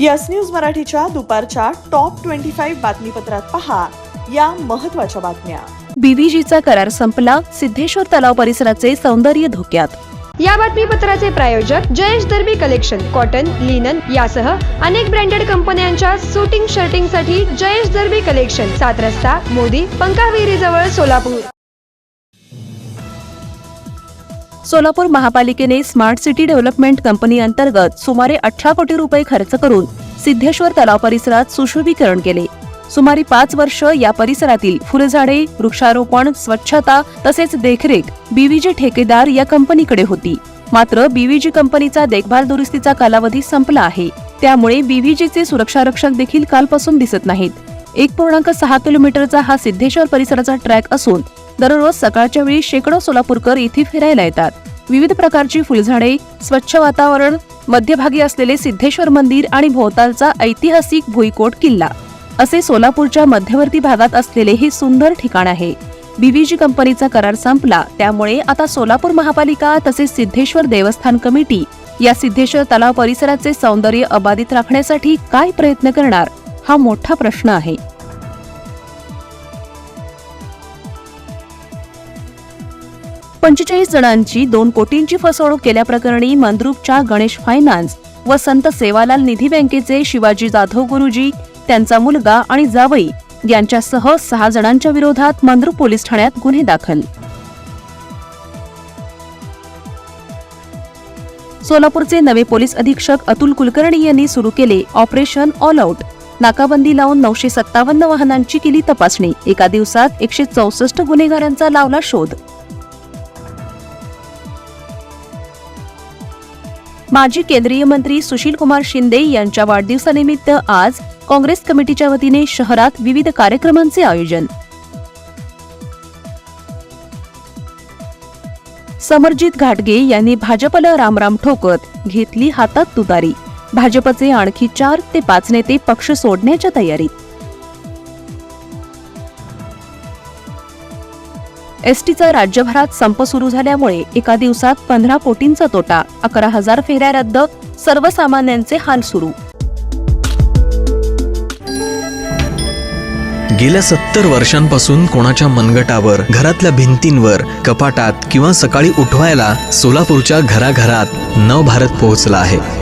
Yes news मराठीच्या दुपारच्या top twenty five बातमीपत्रात पहा या महत्त्वाच्या बातम्या. बीव्हीजीचा करार संपला सिद्धेश्वर तलाव परिसराचे सौंदर्य धोक्यात. या बातमीपत्राचे प्रायोजक Jayesh Darbi collection cotton linen यासह अनेक ब्रँडेड कंपन्यांच्या सुटिंग शर्टिंगसाठी जयेश दर्बी कलेक्शन सात रस्ता मोदी पंकाविहिरी जवळ सोलापूर. सोलापूर महापालिकेने स्मार्ट सिटी डेव्हलपमेंट कंपनी अंतर्गत सुमारे अठरा कोटी रुपये खर्च करून सिद्धेश्वर तलाव परिसरात सुशोभीकरण केले. सुमारे पाच वर्ष या परिसरातील फुलझाडे वृक्षारोपण स्वच्छता तसेच देखरेख बीव्हीजी ठेकेदार या कंपनीकडे होती. मात्र बीव्हीजी कंपनीचा देखभाल दुरुस्तीचा कालावधी संपला आहे. त्यामुळे बीव्हीजीचे सुरक्षारक्षक देखील कालपासून दिसत नाहीत. एक पूर्णांक सहा किलोमीटरचा हा सिद्धेश्वर परिसराचा ट्रॅक असून दररोज सकाळच्या वेळी शेकडो सोलापूरकर इथे फिरायला येतात. विविध प्रकारची फुलझाडे स्वच्छ वातावरण मध्यभागी असलेले सिद्धेश्वर मंदिर आणि भोवतालचा ऐतिहासिक भुईकोट किल्ला. असे सोलापूरच्या मध्यवर्ती भागात असलेले हे सुंदर ठिकाण आहे. बीव्हीजी कंपनीचा करार संपला त्यामुळे आता सोलापूर महापालिका तसेच सिद्धेश्वर देवस्थान कमिटी या सिद्धेश्वर तलाव परिसराचे सौंदर्य अबाधित राखण्यासाठी काय प्रयत्न करणार हा मोठा प्रश्न आहे. पंचेचाळीस जणांची दोन कोटींची फसवणूक केल्याप्रकरणी मंद्रुपच्या गणेश फायनान्स व संत सेवालाल निधी बँकेचे शिवाजी जाधव गुरुजी त्यांचा मुलगा आणि जावई यांच्यासह सहा जणांच्या विरोधात मंद्रुप पोलीस ठाण्यात गुन्हे दाखल. सोलापूरचे नवे पोलीस अधीक्षक अतुल कुलकर्णी यांनी सुरू केले ऑपरेशन ऑल आउट. नाकाबंदी लावून नऊशे सत्तावन्न वाहनांची केली तपासणी. एका दिवसात एकशे चौसष्ट गुन्हेगारांचा लावला शोध. माजी केंद्रीय मंत्री सुशील कुमार शिंदे यांच्या वाढदिवसानिमित्त आज काँग्रेस कमिटीच्या वतीने शहरात विविध कार्यक्रमांचे आयोजन. समरजित घाटगे यांनी भाजपला रामराम ठोकत घेतली हातात तुतारी. भाजपचे आणखी चार ते पाच नेते पक्ष सोडण्याच्या तयारीत. एसटीचा राज्यभरात संप सुरू झाल्यामुळे एका दिवसात पंधरा कोटींचा तोटा अकरा हजार फेऱ्या रद्द सर्वसामान्यांचे हाल सुरू. गेल्या सत्तर वर्षांपासून कोणाच्या मनगटावर घरातल्या भिंतींवर कपाटात किंवा सकाळी उठवायला सोलापूरच्या घराघरात नव भारत पोहोचला आहे.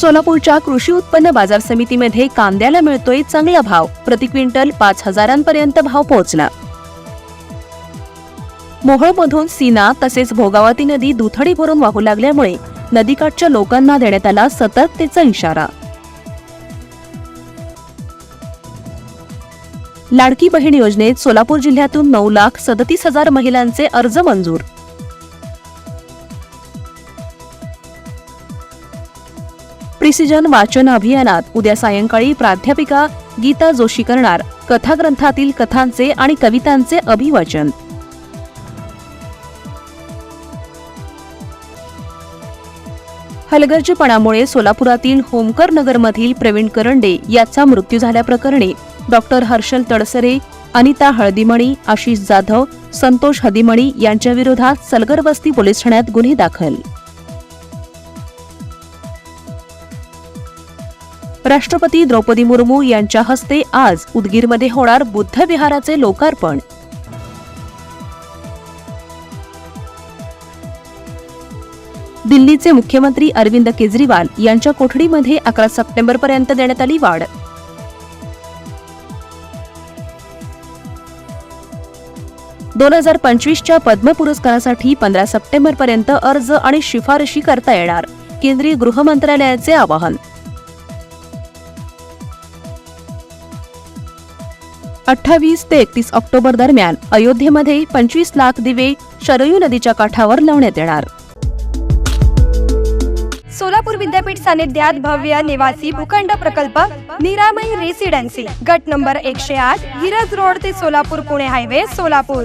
सोलापूरच्या कृषी उत्पन्न बाजार समितीमध्ये कांद्याला मिळतोय चांगला भाव. प्रति क्विंटल पाच हजारांपर्यंत भाव पोहोचला. मोहोळमधून सीना तसेच भोगावती नदी दुथडी भरून वाहू लागल्यामुळे नदीकाठच्या लोकांना देण्यात आला सतर्कतेचा इशारा. लाडकी बहीण योजनेत सोलापूर जिल्ह्यातून नऊ लाख सदतीस हजार महिलांचे अर्ज मंजूर. प्रिसिजन वाचन अभियानात उद्या सायंकाळी प्राध्यापिका गीता जोशी करणार कथाग्रंथातील कथांचे आणि कवितांचे अभिवाचन. हलगर्जीपणामुळे सोलापुरातील होमकर नगरमधील प्रवीण करंडे याचा मृत्यू झाल्याप्रकरणी डॉक्टर हर्षल तडसरे अनिता हळदीमणी आशिष जाधव संतोष हदिमणी यांच्या विरोधात सलगर पोलीस ठाण्यात गुन्हे दाखल. राष्ट्रपती द्रौपदी मुर्मू यांच्या हस्ते आज उदगीरमध्ये होणार बुद्ध विहाराचे लोकार्पण. दिल्लीचे मुख्यमंत्री अरविंद केजरीवाल यांच्या कोठडीमध्ये अकरा सप्टेंबर पर्यंत देण्यात आली वाढ. दोन हजार पंचवीसच्या पद्म पुरस्कारासाठी पंधरा सप्टेंबर पर्यंत अर्ज आणि शिफारशी करता येणार केंद्रीय गृह मंत्रालयाचे आवाहन. अठ्ठावीस ते एकतीस ऑक्टोबर दरम्यान अयोध्येमध्ये पंचवीस लाख दिवे शरयू नदीच्या काठावर लावण्यात येणार. सोलापूर विद्यापीठ सानिध्यात भव्य निवासी भूखंड प्रकल्प निरामय रेसिडेन्सी गट नंबर एकशे आठ हिरज रोड ते सोलापूर पुणे हायवे सोलापूर.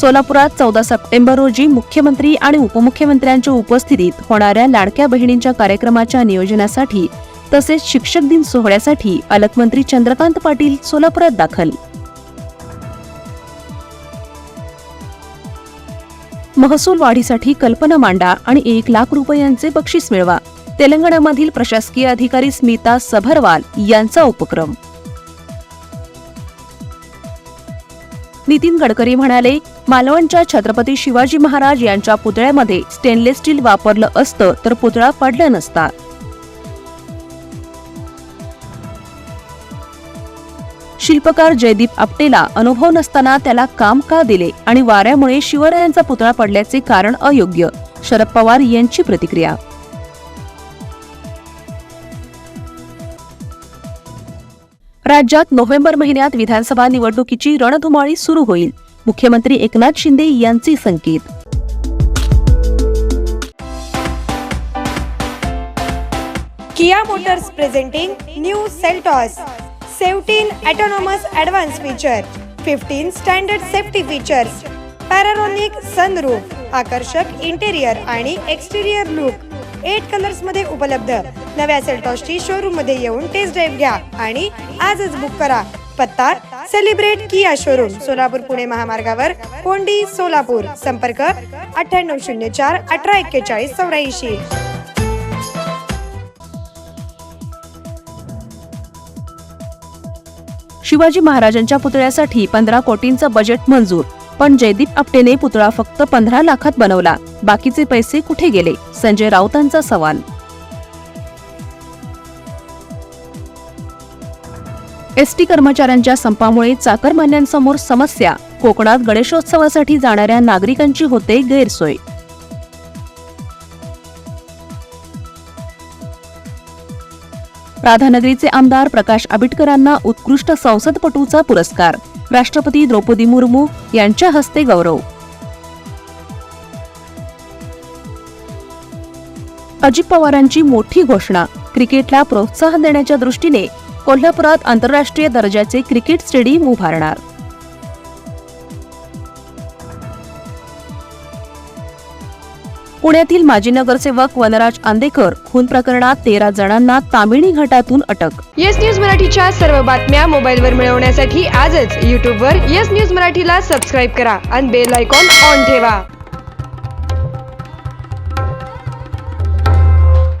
सोलापुरात चौदा सप्टेंबर रोजी मुख्यमंत्री आणि उपमुख्यमंत्र्यांच्या उपस्थितीत होणाऱ्या लाडक्या बहिणींच्या कार्यक्रमाच्या नियोजनासाठी तसेच शिक्षक दिन सोहळ्यासाठी पालकमंत्री चंद्रकांत पाटील सोलापुरात दाखल. महसूल वाढीसाठी कल्पना मांडा आणि एक लाख रुपयांचे बक्षीस मिळवा. तेलंगणामधील प्रशासकीय अधिकारी स्मिता सभरवाल यांचा उपक्रम नितीन गडकरी म्हणाले मालवणच्या छत्रपती शिवाजी महाराज यांच्या पुतळ्यामध्ये स्टेनलेस स्टील वापरलं असतं तर पुतळा पडला नसता. शिल्पकार जयदीप आपटेला अनुभव नसताना त्याला काम का दिले आणि वाऱ्यामुळे शिवरायांचा पुतळा पडल्याचे कारण अयोग्य? शरद पवार यांची प्रतिक्रिया. राज्यात नोव्हेंबर महिन्यात विधानसभा निवडणुकीची रणधुमाळी सुरू होईल. मुख्यमंत्री एकनाथ शिंदे यांचे संकेत. Kia Motors presenting new Seltos. Seventeen autonomous advance feature. Fifteen standard safety features. Panoramic sunroof आकर्षक इंटेरियर आणि एक्सटेरियर लुक एट कलर्समध्ये उपलब्ध. नव्या सेल्टॉसची शोरूममध्ये येऊन टेस्ट ड्राईव्ह घ्या आणि आजच बुक करा. पत्ता celebrate Kia showroom Solapur Pune महामार्गावर कोंडी सोलापूर. संपर्क अठ्ठ्याण्णव शून्य चार अठरा एक्केचाळीस चौऱ्याऐंशी. शिवाजी महाराजांच्या पुतळ्यासाठी पंधरा कोटींचं बजेट मंजूर. पण जयदीप आपटेने पुतळा फक्त पंधरा लाखात बनवला. बाकीचे पैसे कुठे गेले? संजय राऊतांचा सवाल. एसटी कर्मचाऱ्यांच्या संपामुळे चाकरमान्यांसमोर समस्या. कोकणात गणेशोत्सवासाठी जाणाऱ्या नागरिकांची होते गैरसोय. राधानगरीचे आमदार प्रकाश आबिटकरांना उत्कृष्ट संसदपटूचा पुरस्कार. राष्ट्रपती द्रौपदी मुर्मू यांच्या हस्ते गौरव. अजित पवारांची मोठी घोषणा क्रिकेटला प्रोत्साहन देण्याच्या दृष्टीने कोल्हापुरात आंतरराष्ट्रीय दर्जाचे क्रिकेट स्टेडियम उभारणार. पुण्यातील माजी नगरसेवक वनराज आंदेकर खून प्रकरणात तेरा जणांना तामिळी घाटातून अटक. येस न्यूज मराठीच्या सर्व बातम्या मोबाईलवर मिळवण्यासाठी आजच यूट्यूबवर येस न्यूज मराठीला सबस्क्राईब करा आणि बेल आयकॉन ऑन ठेवा.